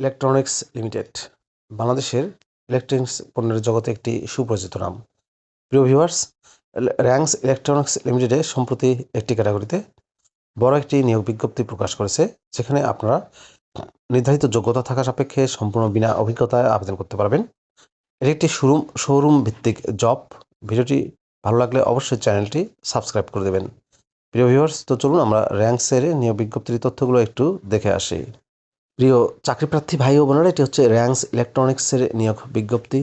Electronics limited, বাংলাদেশের electronics পণ্যের জগতে একটি সুপরিচিত নাম। প্রিয় ভিউয়ার্স র্যাঙ্কস ইলেকট্রনিক্স লিমিটেডে সম্প্রতি একটি ক্যাটাগরিতে বড় একটি নিয়োগ বিজ্ঞপ্তি প্রকাশ করেছে, যেখানে আপনারা নির্ধারিত যোগ্যতা থাকা সাপেক্ষে সম্পূর্ণ বিনা অভিজ্ঞতায় আবেদন করতে পারবেন। এটি একটি শোরুম শোরুম ভিত্তিক জব। ভিডিওটি ভালো লাগলে অবশ্যই চ্যানেলটি সাবস্ক্রাইব করে দেবেন। প্রিয় ভিউয়ার্স, তো চলুন আমরা র্যাঙ্কসের নিয়োগ বিজ্ঞপ্তির তথ্যগুলো একটু দেখে আসি। প্রিয় চাকরিপ্রার্থী ভাই ও বোনেরা, এটি হচ্ছে র্যাঙ্কস ইলেকট্রনিক্সের নিয়োগ বিজ্ঞপ্তি।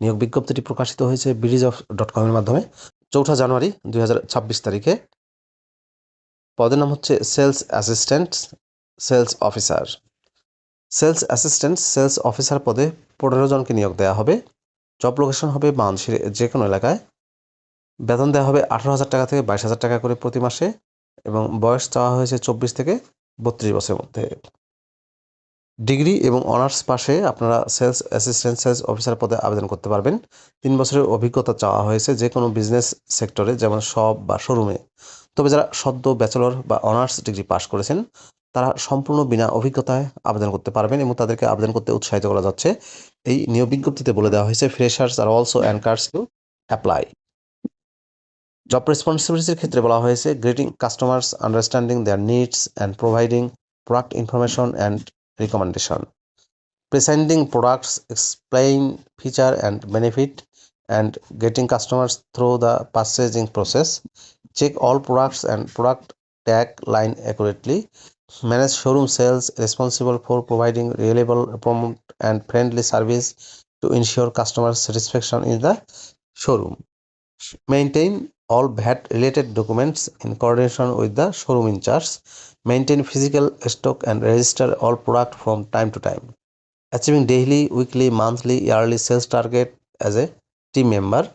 নিয়োগ বিজ্ঞপ্তিটি প্রকাশিত হয়েছে ব্রিজ অফ ডট কমের মাধ্যমে চৌঠা জানুয়ারি দুই হাজার ছাব্বিশ তারিখে। পদের নাম হচ্ছে sales assistant sales officer. Sales assistant sales officer পদে পনেরো জনকে নিয়োগ দেওয়া হবে। জব লোকেশন হবে বাংলাদেশের যে কোনো এলাকায়। বেতন দেওয়া হবে আঠারো হাজার টাকা থেকে বাইশ হাজার টাকা করে প্রতি মাসে এবং বয়স চাওয়া হয়েছে চব্বিশ থেকে বত্রিশ বছরের মধ্যে। ডিগ্রি এবং অনার্স পাশে আপনারা সেলস অ্যাসিস্ট্যান্ট সেলস অফিসার পদে আবেদন করতে পারবেন। তিন বছরের অভিজ্ঞতা চাওয়া হয়েছে যে কোনো বিজনেস সেক্টরে, যেমন শপ বা শোরুমে। তবে যারা সদ্য ব্যাচেলর বা অনার্স ডিগ্রি পাশ করেছেন, তারা সম্পূর্ণ বিনা অভিজ্ঞতায় আবেদন করতে পারবেন এবং তাদেরকে আবেদন করতে উৎসাহিত করা যাচ্ছে। এই নিয়োগ বিজ্ঞপ্তিতে বলে দেওয়া হয়েছে, freshers are also encouraged to apply. Job রেসপন্সিবিলিটির ক্ষেত্রে বলা হয়েছে, greeting customers understanding their needs and providing product information and recommendation. Presenting products explain feature and benefit and getting customers through the purchasing process. Check all products and product tag line accurately. Manage showroom sales responsible for providing reliable prompt and friendly service to ensure customer satisfaction in the showroom. Maintain all VAT related documents in coordination with the showroom in charge maintain physical stock and register all product from time to time. Achieving daily weekly monthly yearly sales target as a team member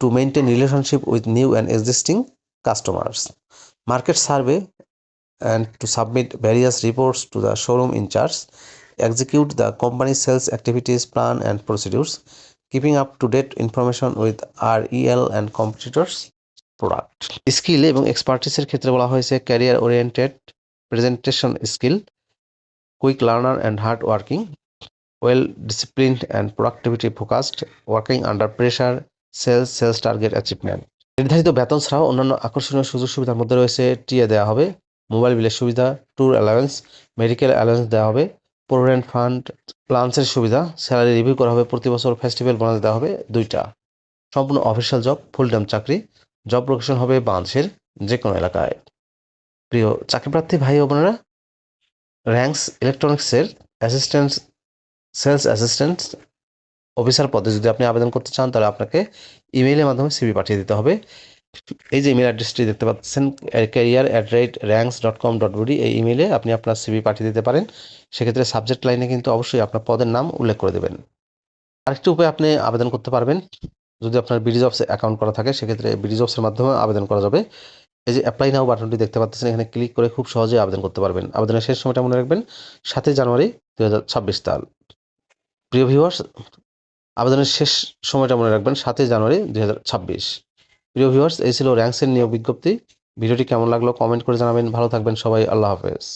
to maintain relationship with new and existing customers. Market survey and to submit various reports to the showroom in charge. Execute the company sales activities plan and procedures. Keeping up to date information with REL and competitors product skill এবং এক্সপার্টিসের ক্ষেত্রে বলা হয়েছে career oriented presentation skill quick learner and hard working well disciplined and productivity focused working under pressure sales sales target achievement নির্ধারিত বেতন ছাড়াও অন্যান্য আকর্ষণীয় সুযোগ সুবিধার মধ্যে রয়েছে টিএ দেওয়া হবে মোবাইল বিলের সুবিধা ট্যুর অ্যালাউন্স মেডিকেল অ্যালাউন্স দেওয়া হবে প্রভিডেন্ট ফান্ড প্লান্সের সুবিধা স্যালারি রিভিউ করা হবে, প্রতি বছর ফেস্টিভ্যাল বোনাস দেওয়া হবে, দুইটা। সম্পূর্ণ অফিসিয়াল জব ফুল টাইম চাকরি জব লোকেশন হবে বাংলাদেশের যে কোনো এলাকায়। প্রিয় চাকরিপ্রার্থী ভাই ও বোনেরা র্যাঙ্কস ইলেকট্রনিক্সের অ্যাসিস্ট্যান্ট সেলস অ্যাসিস্ট্যান্ট অফিসার পদে যদি আপনি আবেদন করতে চান, তাহলে আপনাকে ইমেইলের মাধ্যমে সিভি পাঠিয়ে দিতে হবে। এই যে ইমেল অ্যাড্রেসটি দেখতে পাচ্ছেন career at rate Rangs dot com dot BD এই ইমেইলে আপনি আপনার সিভি পাঠিয়ে দিতে পারেন। সেক্ষেত্রে সাবজেক্ট লাইনে কিন্তু অবশ্যই আপনার পদের নাম উল্লেখ করে দেবেন। আরেকটি উপায়ে আপনি আবেদন করতে পারবেন যদি আপনার ব্রিজ জবস অ্যাকাউন্ট করা থাকে, সেক্ষেত্রে ব্রিজ অফসের মাধ্যমে আবেদন করা যাবে। এই যে অ্যাপ্লাই নাও বাটনটি দেখতে পাচ্ছেন, এখানে ক্লিক করে খুব সহজে আবেদন করতে পারবেন। আবেদনের শেষ সময়টা মনে রাখবেন, সাতই জানুয়ারি দু হাজার ছাব্বিশ সাল প্রিয় ভিউয়ার্স আবেদনের শেষ সময়টা মনে রাখবেন, সাতই জানুয়ারি দু হাজার ছাব্বিশ। প্রিয় ভিউয়ার্স এই ছিল র্যাঙ্কসের নিয়োগ বিজ্ঞপ্তি। ভিডিওটি কেমন লাগল কমেন্ট করে জানাবেন। ভালো থাকবেন সবাই, আল্লাহ হাফেজ।